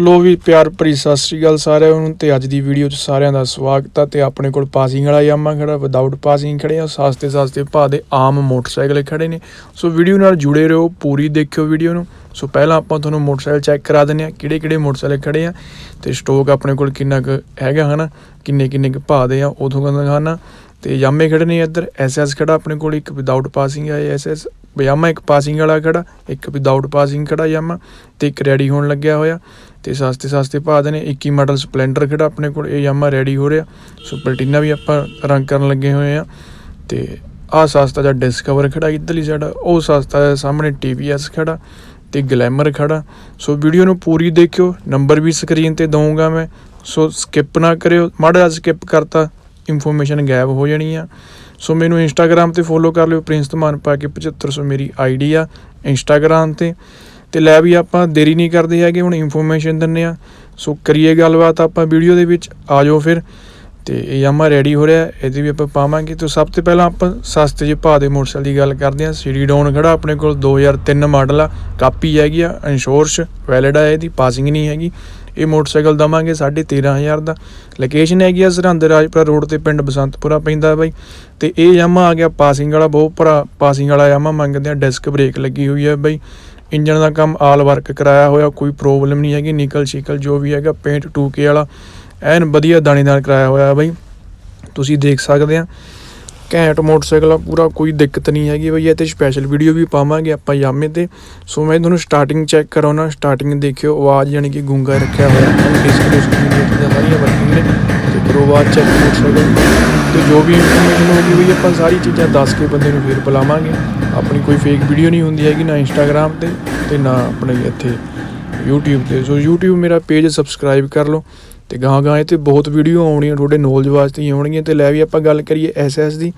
ਲੋ ਵੀ ਪਿਆਰ ਭਰੀ ਸਤਿ ਸ੍ਰੀ ਅਕਾਲ ਸਾਰਿਆਂ ਨੂੰ ਤੇ ਅੱਜ ਦੀ ਵੀਡੀਓ 'ਚ ਸਾਰਿਆਂ ਦਾ ਸਵਾਗਤ ਆ ਤੇ ਆਪਣੇ ਕੋਲ ਪਾਸਿੰਗ ਵਾਲਾ ਯਾਮਾ ਖੜਾ ਵਿਦਆਊਟ ਪਾਸਿੰਗ ਖੜੇ ਆ, ਸਸਤੇ ਸਸਤੇ ਭਾਅ ਦੇ ਆਮ ਮੋਟਰਸਾਈਕਲ ਖੜੇ ਨੇ। ਸੋ ਵੀਡੀਓ ਨਾਲ ਜੁੜੇ ਰਹੋ, ਪੂਰੀ ਦੇਖਿਓ ਵੀਡੀਓ ਨੂੰ। ਸੋ ਪਹਿਲਾਂ ਆਪਾਂ ਤੁਹਾਨੂੰ ਮੋਟਰਸਾਈਕਲ ਚੈੱਕ ਕਰਾ ਦਿੰਦੇ ਆ ਕਿਹੜੇ ਕਿਹੜੇ ਮੋਟਰਸਾਈਕਲ ਖੜੇ ਆ ਤੇ ਸਟਾਕ ਆਪਣੇ ਕੋਲ ਕਿੰਨਾ ਕੁ ਹੈਗਾ ਹਨਾ, ਕਿੰਨੇ ਕਿੰਨੇ ਕੁ ਭਾਅ ਦੇ ਆ ਉਥੋਂ ਕਹਿੰਦਾ ਦਿਖਾਉਣਾ। ਤੇ ਯਾਮੇ ਖੜੇ ਨੇ ਇੱਧਰ ਐਸਐਸ ਖੜਾ ਆਪਣੇ ਕੋਲ, ਇੱਕ ਵਿਦਆਊਟ ਪਾਸਿੰਗ ਆ ਐਸਐਸ ਯਾਮਾ ਇੱਕ ਪਾਸਿੰਗ ਵਾਲਾ ਖੜਾ, ਇੱਕ ਵਿਦਆਊਟ ਪਾਸਿੰਗ ਖੜਾ ਯਾਮਾ ਤੇ ਇੱਕ ਰੈਡੀ ਹੋਣ ਲੱਗਿਆ ਹੋਇਆ। ਤੇ ਸਸਤੇ ਸਸਤੇ ਭਾਅ ਦੇ ਨੇ 21 ਮਾਡਲ ਸਪਲੈਂਡਰ ਖੜਾ ਆਪਣੇ ਕੋਲ, ਇਹ ਯਾਮਾ ਰੈਡੀ ਹੋ ਰਿਹਾ। ਸੋ ਪਲਟੀਨਾ ਵੀ ਆਪਾਂ ਰੰਗ ਕਰਨ ਲੱਗੇ ਹੋਏ ਆ ਤੇ ਆਹ ਸਸਤਾ ਜਿਹਾ ਡਿਸਕਵਰ ਖੜਾ ਇੱਧਰਲੀ ਸਾਈਡ ਉਹ ਸਸਤਾ ਜਿਹਾ ਸਾਹਮਣੇ TVS ਖੜਾ ਤੇ ਗਲੈਮਰ ਖੜਾ। ਸੋ ਵੀਡੀਓ ਨੂੰ ਪੂਰੀ ਦੇਖਿਓ ਨੰਬਰ ਵੀ ਸਕਰੀਨ ਤੇ ਦਊਂਗਾ ਮੈਂ। ਸੋ ਸਕਿਪ ਨਾ ਕਰਿਓ, ਮਾੜਾ ਜਿਹਾ ਸਕਿਪ ਕਰਤਾ ਇਨਫੋਰਮੇਸ਼ਨ ਗਾਇਬ ਹੋ ਜਾਣੀ ਆ। ਸੋ ਮੈਨੂੰ ਇੰਸਟਾਗ੍ਰam ਤੇ ਫੋਲੋ ਕਰ ਲਿਓ ਪ੍ਰਿੰਸ ਧਮਾਨ ਪਾ ਕੇ 7500 ਮੇਰੀ ਆਈਡੀ ਆ ਇੰਸਟਾਗ੍ਰam ਤੇ। ਤੇ ਲੈ ਵੀ ਆਪਾਂ ਦੇਰੀ ਨਹੀਂ ਕਰਦੇ ਹੈਗੇ, ਹੁਣ ਇਨਫੋਰਮੇਸ਼ਨ ਦਿੰਨੇ ਆ। ਸੋ ਕਰੀਏ ਗੱਲਬਾਤ ਆਪਾਂ ਵੀਡੀਓ ਦੇ ਵਿੱਚ ਆ ਜਾਓ ਫਿਰ। ਤੇ ਇਹ ਯਾਮਾ ਰੈਡੀ ਹੋ ਰਿਹਾ, ਇਹਦੀ ਵੀ ਆਪਾਂ ਪਾਵਾਂਗੇ। ਤੇ ਸਭ ਤੋਂ ਪਹਿਲਾਂ ਆਪਾਂ ਸਸਤੇ ਜਿਹੇ ਭਾਅ ਦੇ ਮੋਟਰਸਾਈਕਲ ਦੀ ਗੱਲ ਕਰਦੇ ਹਾਂ। ਸੀਡੀ ਡਾਊਨ ਖੜਾ ਆਪਣੇ ਕੋਲ 2003 ਮਾਡਲ ਆ, ਕਾਪੀ ਹੈਗੀ ਆ ਇੰਸ਼ੋਰਸ ਵੈਲਿਡ ਆ ਇਹਦੀ ਪਾਸਿੰਗ ਨਹੀਂ ਹੈਗੀ। ਇਹ ਮੋਟਰਸਾਈਕਲ ਦਵਾਂਗੇ 13500 ਦਾ। ਲੋਕੇਸ਼ਨ ਹੈਗੀ ਆ ਸਰਹੰਦ ਰਾਜਪੁਰਾ ਰੋਡ ਤੇ, ਪਿੰਡ ਬਸੰਤਪੁਰਾ ਪੈਂਦਾ ਬਾਈ। ਤੇ ਇਹ ਯਾਮਾ ਆ ਗਿਆ ਪਾਸਿੰਗ ਵਾਲਾ, ਬਹੁਤ ਭਰਾ ਪਾਸਿੰਗ ਵਾਲਾ ਯਾਮਾ ਮੰਗਦੇ ਆ ਡਿਸਕ ਬ੍ਰੇਕ ਲੱਗੀ ਹੋਈ ਹੈ ਬਾਈ। ਇੰਜਨ ਦਾ ਕੰਮ ਆਲ ਵਰਕ ਕਰਾਇਆ ਹੋਇਆ, ਕੋਈ ਪ੍ਰੋਬਲਮ ਨਹੀਂ ਹੈਗੀ, ਨਿਕਲ ਸ਼ਿਕਲ ਜੋ ਵੀ ਹੈਗਾ, ਪੇਂਟ 2K ਵਾਲਾ, ਐਨ ਵਧੀਆ ਦਾਣੇਦਾਰ ਕਰਾਇਆ ਹੋਇਆ ਬਾਈ। ਤੁਸੀਂ ਦੇਖ ਸਕਦੇ ਆ, ਘੈਂਟ ਮੋਟਰਸਾਈਕਲ ਆ, ਪੂਰਾ ਕੋਈ ਦਿੱਕਤ ਨਹੀਂ ਹੈਗੀ ਬਈ ਇਹ ਤੇ ਸਪੈਸ਼ਲ ਵੀਡੀਓ ਵੀ ਪਾਵਾਂਗੇ ਆਪਾਂ ਯਾਮੇ ਤੇ। ਸੋ ਮੈਂ ਤੁਹਾਨੂੰ ਸਟਾਰਟਿੰਗ ਚੈੱਕ ਕਰਾਉਣਾ ਸਟਾਰਟਿੰਗ ਦੇਖਿਓ, ਆਵਾਜ਼ ਯਾਨੀ ਕਿ ਗੂੰਗਾ ਰੱਖਿਆ ਹੋਇਆ ਡਿਸਕ ਡਿਸਕ ਸਾਰੀਆਂ ਵਰਕਿੰਗ ਨੇ ਤੇ ਕਰੋ ਆਵਾਜ਼ ਚੈੱਕ ਮੋਟਰਸਾਈਕਲ ਤੇ ਜੋ ਵੀ ਇਨਫੋਰਮੇਸ਼ਨ ਹੋਗੀ ਬਈ ਆਪਾਂ ਸਾਰੀ ਚੀਜ਼ਾਂ ਦੱਸ ਕੇ ਬੰਦੇ ਨੂੰ ਫੇਰ ਬੁਲਾਵਾਂਗੇ। ਆਪਣੀ ਕੋਈ ਫੇਕ ਵੀਡੀਓ ਨਹੀਂ ਹੁੰਦੀ ਹੈਗੀ, ਨਾ ਇੰਸਟਾਗ੍ਰam ਤੇ ਤੇ ਨਾ ਆਪਣੇ ਇੱਥੇ YouTube ਤੇ। ਸੋ YouTube ਮੇਰਾ ਪੇਜ ਸਬਸਕ੍ਰਾਈਬ ਕਰ ਲਓ ਤੇ ਗਾਂ ਗਾਂ ਇਹ ਤੇ ਬਹੁਤ ਵੀਡੀਓ ਆਉਣੀਆਂ, ਤੁਹਾਡੇ ਨੌਲੇਜ ਵਾਸਤੇ ਹੀ ਆਉਣਗੀਆਂ। ਤੇ ਲੈ ਵੀ ਆਪਾਂ ਗੱਲ ਕਰੀਏ ਐਸਐਸ ਦੀ।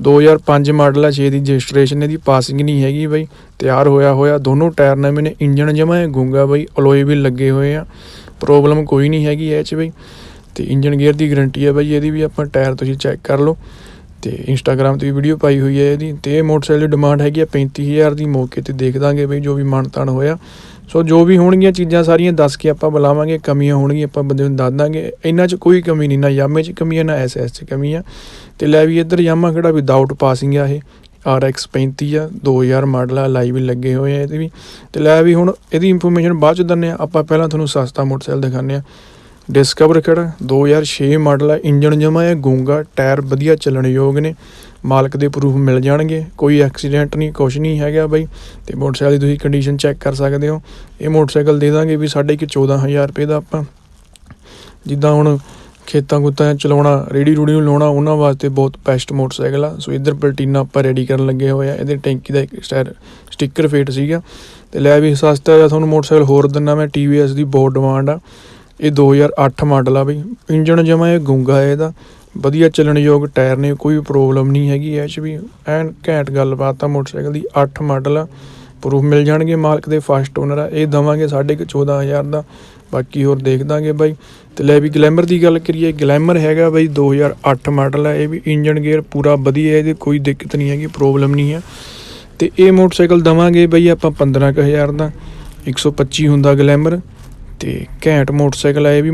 2005 ਮਾਡਲ ਆ 6 ਦੀ ਰਜਿਸਟ੍ਰੇਸ਼ਨ ਇਹਦੀ ਪਾਸਿੰਗ ਨਹੀਂ ਹੈਗੀ ਬਾਈ। ਤਿਆਰ ਹੋਇਆ ਹੋਇਆ, ਦੋਨੋਂ ਟਾਇਰ ਨਵੇਂ ਨੇ ਇੰਜਨ ਜਮਾ ਹੈ, ਗੁੰਗਾ ਬਾਈ ਅਲੋਏ ਵੀ ਲੱਗੇ ਹੋਏ ਆ। ਪ੍ਰੋਬਲਮ ਕੋਈ ਨਹੀਂ ਹੈਗੀ ਇਹ ਚ ਬਾਈ। ਤੇ ਇੰਜਨ ਗੇਅਰ ਦੀ ਗਾਰੰਟੀ ਹੈ ਬਾਈ, ਇਹਦੀ ਵੀ ਆਪਾਂ ਟਾਇਰ ਤੁਸੀਂ ਚੈੱਕ ਕਰ ਲਓ। ਤੇ ਇੰਸਟਾਗ੍ਰam ਤੇ ਵੀ ਵੀਡੀਓ ਪਾਈ ਹੋਈ ਹੈ ਇਹਦੀ। ਤੇ ਇਹ ਮੋਟਰਸਾਈਕਲ ਦੀ ਡਿਮਾਂਡ ਹੈਗੀ ਆ 35000 ਦੀ ਮੌਕੇ ਤੇ ਦੇਖ ਦਾਂਗੇ ਬਈ ਜੋ ਵੀ ਮਾਨਤਾਨ ਹੋਇਆ। ਸੋ ਜੋ ਵੀ ਹੋਣਗੀਆਂ ਚੀਜ਼ਾਂ ਸਾਰੀਆਂ ਦੱਸ ਕੇ ਆਪਾਂ ਬੁਲਾਵਾਂਗੇ, ਕਮੀਆਂ ਹੋਣਗੀਆਂ, ਆਪਾਂ ਬੰਦੇ ਨੂੰ ਦੱਸ ਦਾਂਗੇ। ਇਹਨਾਂ 'ਚ ਕੋਈ ਕਮੀ ਨਹੀਂ, ਨਾ ਯਾਮੇ 'ਚ ਕਮੀ ਹੈ ਨਾ ਐਸਐਸ 'ਚ ਕਮੀ ਆ। ਤੇ ਲੈ ਵੀ ਇੱਧਰ ਯਾਮਾ ਖੜਾ ਵਿਦਆਊਟ ਪਾਸਿੰਗ ਆ ਇਹ। RX 35 ਆ 2000 ਮਾਡਲ ਆ ਲਾਈਵ ਲੱਗੇ ਹੋਏ ਆ ਇਹਦੇ ਵੀ। ਤੇ ਲੈ ਵੀ ਹੁਣ ਇਹਦੀ ਇਨਫੋਰਮੇਸ਼ਨ ਬਾਅਦ 'ਚ ਦਿੰਨੇ ਆ। ਆਪਾਂ ਪਹਿਲਾਂ ਤੁਹਾਨੂੰ ਸਸਤਾ ਮੋਟਰਸਾਈਕਲ ਦਿਖਾਉਂਦੇ ਆ। ਡਿਸਕਵਰ ਖੜਾ 2006 ਮਾਡਲ ਆ ਇੰਜਨ ਜਮਾ ਹੈ, ਗੂੰਗਾ, ਟਾਇਰ ਵਧੀਆ ਚੱਲਣ ਯੋਗ ਨੇ, ਮਾਲਕ ਦੇ ਪ੍ਰੂਫ ਮਿਲ ਜਾਣਗੇ, ਕੋਈ ਐਕਸੀਡੈਂਟ ਨਹੀਂ, ਕੁਛ ਨਹੀਂ ਹੈਗਾ ਬਾਈ, ਤੇ ਮੋਟਰਸਾਈਕਲ ਦੀ ਤੁਸੀਂ ਕੰਡੀਸ਼ਨ ਚੈੱਕ ਕਰ ਸਕਦੇ ਹੋ, ਇਹ ਮੋਟਰਸਾਈਕਲ ਦੇ ਦਾਂਗੇ ਵੀ ਸਾਡੇ ਕਿ 14000 ਰੁਪਏ ਦਾ ਆਪਾਂ, ਜਿੱਦਾਂ ਹੁਣ ਖੇਤਾਂ ਕੁੱਤਾਂ ਚਲਾਉਣਾ ਰੇੜੀ ਰੂੜੀ ਨੂੰ ਲਾਉਣਾ, ਉਹਨਾਂ ਵਾਸਤੇ ਬਹੁਤ ਬੈਸਟ ਮੋਟਰਸਾਈਕਲ ਆ, ਸੋ ਇੱਧਰ ਪਲਟੀਨਾ ਆਪਾਂ ਰੈਡੀ ਕਰਨ ਲੱਗੇ ਹੋਏ ਆ, ਇਹਦੇ ਟੈਂਕੀ ਦਾ ਇੱਕ ਸਟੈਰ ਸਟicker ਫੇਟ ਸੀਗਾ, ਤੇ ਲੈ ਵੀ ਸਸਤਾ ਜਿਹਾ ਤੁਹਾਨੂੰ ਮੋਟਰਸਾਈਕਲ ਹੋਰ ਦਿੰਨਾ ਮੈਂ TVS ਦੀ ਬਹੁਤ ਡਿਮਾਂਡ ਆ ਇਹ 2008 ਮਾਡਲ ਆ ਬਈ। ਇੰਜਣ ਜਮਾ ਇਹ ਗੁੰਗਾ ਹੈ ਇਹਦਾ। ਵਧੀਆ ਚੱਲਣਯੋਗ ਟਾਇਰ ਨੇ, ਕੋਈ ਪ੍ਰੋਬਲਮ ਨਹੀਂ ਹੈਗੀ ਇਹ 'ਚ ਵੀ। ਐਨ ਘੈਂਟ ਗੱਲਬਾਤ ਆ, ਮੋਟਰਸਾਈਕਲ ਦੀ 8 ਮਾਡਲ ਆ। ਪ੍ਰੂਫ ਮਿਲ ਜਾਣਗੇ, ਮਾਲਕ ਦੇ ਫਸਟ ਓਨਰ ਆ। ਇਹ ਦਵਾਂਗੇ ਸਾਢੇ ਕੁ 14000 ਦਾ। ਬਾਕੀ ਹੋਰ ਦੇਖ ਦਾਂਗੇ ਬਾਈ। ਤੇ ਲੈ ਵੀ ਗਲੈਮਰ ਦੀ ਗੱਲ ਕਰੀਏ ਗਲੈਮਰ ਹੈਗਾ ਬਾਈ 2008 ਮਾਡਲ ਆ। ਇਹ ਵੀ ਇੰਜਨ ਗੇਅਰ ਪੂਰਾ ਵਧੀਆ ਹੈ ਇਹਦੇ ਕੋਈ ਦਿੱਕਤ ਨਹੀਂ ਹੈਗੀ ਪ੍ਰੋਬਲਮ ਨਹੀਂ ਹੈ ਤੇ ਇਹ ਮੋਟਰਸਾਈਕਲ ਦਵਾਂਗੇ ਬਾਈ ਆਪਾਂ 15000 ਦਾ। 125 ਹੁੰਦਾ ਗਲੈਮਰ ਤੇ ਘੈਂਟ ਮੋਟਰਸਾਈਕਲ ਆ, ਇਹ ਵੀ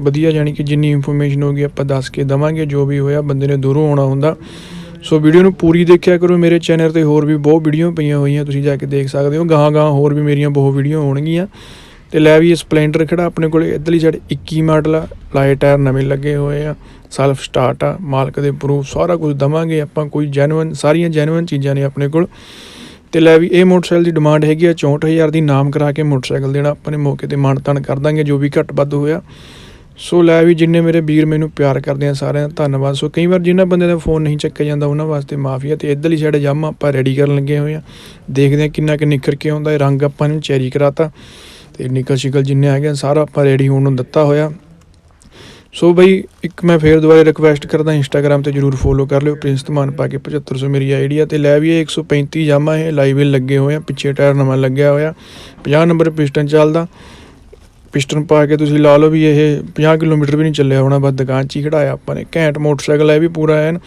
ਵਧੀਆ ਜਾਨੀ ਕਿ ਜਿੰਨੀ ਇਨਫੋਰਮੇਸ਼ਨ ਹੋਗੀ ਆਪਾਂ ਦੱਸ ਕੇ ਦਵਾਂਗੇ, ਜੋ ਵੀ ਹੋਇਆ ਬੰਦੇ ਨੇ ਦੂਰੋਂ ਆਉਣਾ ਹੁੰਦਾ। ਸੋ ਵੀਡੀਓ ਨੂੰ ਪੂਰੀ ਦੇਖਿਆ ਕਰੋ, ਮੇਰੇ ਚੈਨਲ ਤੇ ਹੋਰ ਵੀ ਬਹੁਤ ਵੀਡੀਓ ਪਈਆਂ ਹੋਈਆਂ, ਤੁਸੀਂ ਜਾ ਕੇ ਦੇਖ ਸਕਦੇ ਹੋ। ਗਾਹਾਂ ਗਾਹਾਂ ਹੋਰ ਵੀ ਮੇਰੀਆਂ ਬਹੁਤ ਵੀਡੀਓ ਹੋਣਗੀਆਂ। ਤੇ ਲੈ ਵੀ ਇਹ ਸਪਲੈਂਡਰ ਖੜਾ ਆਪਣੇ ਕੋਲ, ਇੱਧਰਲੀ ਸਾਈਡ 21 ਮਾਡਲ ਆ ਲਾਈਟ ਟਾਇਰ ਨਵੇਂ ਲੱਗੇ ਹੋਏ ਆ ਸੈਲਫ ਸਟਾਰਟ ਆ, ਮਾਲਕ ਦੇ ਪ੍ਰੂਫ ਸਾਰਾ ਕੁਝ ਦਵਾਂਗੇ ਆਪਾਂ, ਕੋਈ ਜੈਨੂਇਨ ਸਾਰੀਆਂ ਜੈਨੂਇਨ ਚੀਜ਼ਾਂ ਨੇ ਆਪਣੇ ਕੋਲ। ਤੇ ਲੈ ਵੀ ਇਹ ਮੋਟਰਸਾਈਕਲ ਦੀ ਡਿਮਾਂਡ ਹੈਗੀ ਆ 64000 ਦੀ ਨਾਮ ਕਰਾ ਕੇ ਮੋਟਰਸਾਈਕਲ ਦੇਣਾ। ਆਪਾਂ ਨੇ ਮੌਕੇ ਤੇ ਮਾਨਤਾਨ ਕਰ ਦਾਂਗੇ ਜੋ ਵੀ ਘੱਟ ਵੱਧ ਹੋਇਆ। ਸੋ ਲੈ ਵੀ ਜਿੰਨੇ ਮੇਰੇ ਵੀਰ ਮੈਨੂੰ ਪਿਆਰ ਕਰਦੇ ਆ ਸਾਰਿਆਂ ਦਾ ਧੰਨਵਾਦ। ਸੋ ਕਈ ਵਾਰ ਜਿਨ੍ਹਾਂ ਬੰਦੇ ਦਾ ਫੋਨ ਨਹੀਂ ਚੱਕਿਆ ਜਾਂਦਾ ਉਹਨਾਂ ਵਾਸਤੇ ਮਾਫੀ ਆ। ਤੇ ਇੱਧਰਲੀ ਸਾਈਡ ਜਾਮਾ ਆਪਾਂ ਰੈਡੀ ਕਰਨ ਲੱਗੇ ਹੋਏ ਆ। ਦੇਖਦੇ ਆ ਕਿੰਨਾ ਕਿ ਨਿਖਰ ਕੇ ਆਉਂਦਾ ਇਹ ਰੰਗ ਆਪਾਂ ਨੂੰ ਚੈਰੀ ਕਰਾਤਾ। ਤੇ ਨਿਕਲ ਸ਼ਿਕਲ ਜਿੰਨੇ ਹੈਗੇ ਆ, ਸਾਰਾ ਆਪਾਂ ਰੈਡੀ ਹੋਣ ਨੂੰ ਦਿੱਤਾ ਹੋਇਆ। ਸੋ ਬਈ, ਇੱਕ ਮੈਂ ਫੇਰ ਦੁਬਾਰਾ ਰਿਕਵੈਸਟ ਕਰਦਾ ਇੰਸਟਾਗ੍ਰam ਤੇ ਜਰੂਰ ਫੋਲੋ ਕਰ ਲਿਓ। ਪ੍ਰਿੰਸ ਧਮਾਨ ਪਾ ਕੇ 7500 ਮੇਰੀ ਆਈਡੀ ਆ ਤੇ ਲੈ ਵੀ ਇਹ 135 ਜਾਮਾ ਇਹ ਲਾਈਵ ਲੱਗੇ ਹੋਏ ਆ, ਪਿੱਛੇ ਟਾਇਰ ਨਵਾਂ ਲੱਗਿਆ ਹੋਇਆ। 50 ਨੰਬਰ ਪਿਸਟਨ ਚੱਲਦਾ। ਪਿਸਟਨ ਪਾ ਕੇ ਤੁਸੀਂ ਲਾ ਲਓ ਵੀ ਇਹ 50 ਕਿਲੋਮੀਟਰ ਵੀ ਨਹੀਂ ਚੱਲਿਆ ਹੋਣਾ, ਬਸ ਦੁਕਾਨ 'ਚ ਹੀ ਖੜਾਇਆ ਆਪਾਂ ਨੇ। ਘੈਂਟ ਮੋਟਰਸਾਈਕਲ ਹੈ ਵੀ ਪੂਰਾ ਐਨ।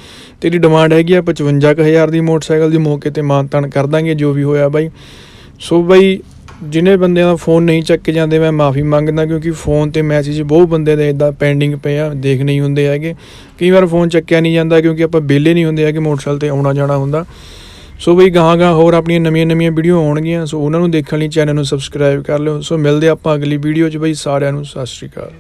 ਤੇਰੀ ਡਿਮਾਂਡ ਹੈਗੀ ਆ 55000 ਦੀ ਮੋਟਰਸਾਈਕਲ ਦੀ ਮੌਕੇ ਤੇ ਮਾਨਤਾਨ ਕਰ ਦਾਂਗੇ, ਜੋ ਵੀ ਹੋਇਆ ਬਾਈ। ਸੋ ਬਾਈ ਜਿਨੇ ਬੰਦਿਆਂ ਦਾ ਫੋਨ ਨਹੀਂ ਚੱਕੇ ਜਾਂਦੇ, ਮੈਂ ਮਾਫੀ ਮੰਗਦਾ ਕਿਉਂਕਿ ਫੋਨ ਤੇ ਮੈਸੇਜ ਬਹੁਤ ਬੰਦੇ ਦੇ ਇਦਾਂ ਪੈਂਡਿੰਗ ਪਏ ਆ, ਦੇਖ ਨਹੀਂ ਹੁੰਦੇ ਹੈਗੇ। ਕਈ ਵਾਰ ਫੋਨ ਚੱਕਿਆ ਨਹੀਂ ਜਾਂਦਾ ਕਿਉਂਕਿ ਆਪਾਂ ਵਿਹਲੇ ਨਹੀਂ ਹੁੰਦੇ ਹੈਗੇ, ਮੋਟਰਸਾਈਕਲ ਤੇ ਆਉਣਾ ਜਾਣਾ ਹੁੰਦਾ। ਸੋ ਬਈ ਗਾਹਾਂ ਗਾਹਾਂ ਹੋਰ ਆਪਣੀਆਂ ਨਵੀਆਂ ਨਵੀਆਂ ਵੀਡੀਓ ਆਉਣਗੀਆਂ, ਸੋ ਉਹਨਾਂ ਨੂੰ ਦੇਖਣ ਲਈ ਚੈਨਲ ਨੂੰ ਸਬਸਕ੍ਰਾਈਬ ਕਰ ਲਿਓ। ਸੋ ਮਿਲਦੇ ਆਪਾਂ ਅਗਲੀ ਵੀਡੀਓ 'ਚ ਬਈ ਸਾਰਿਆਂ ਨੂੰ, ਸਤਿ ਸ਼੍ਰੀ ਅਕਾਲ।